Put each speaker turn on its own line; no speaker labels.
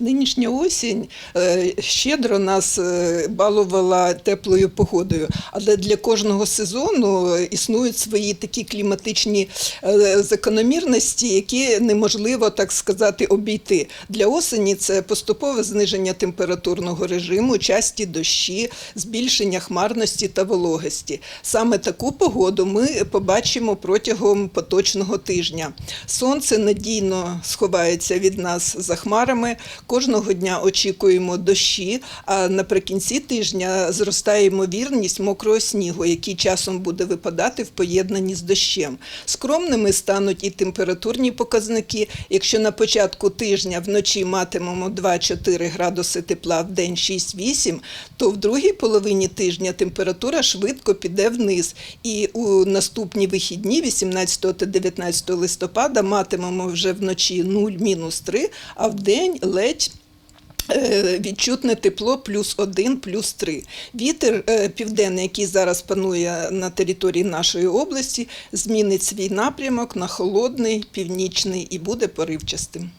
Нинішня осінь е, щедро нас е, балувала теплою погодою, але для кожного сезону е, існують свої такі кліматичні закономірності, які неможливо так сказати обійти. Для осені це поступове зниження температурного режиму, часті дощі, збільшення хмарності та вологості. Саме таку погоду ми побачимо протягом поточного тижня. Сонце надійно сховається від нас за хмарами. Кожного дня очікуємо дощі, а наприкінці тижня зростає ймовірність мокрого снігу, який часом буде випадати в поєднанні з дощем. Скромними стануть і температурні показники. Якщо на початку тижня вночі матимемо 2-4 градуси тепла в день 6-8, то в другій половині тижня температура швидко піде вниз. І у наступні вихідні, 18 та 19 листопада, матимемо вже вночі 0-3, а в день ледь Відчутне тепло плюс один, плюс три. Вітер е, південний, який зараз панує на території нашої області, змінить свій напрямок на холодний, північний і буде поривчастим.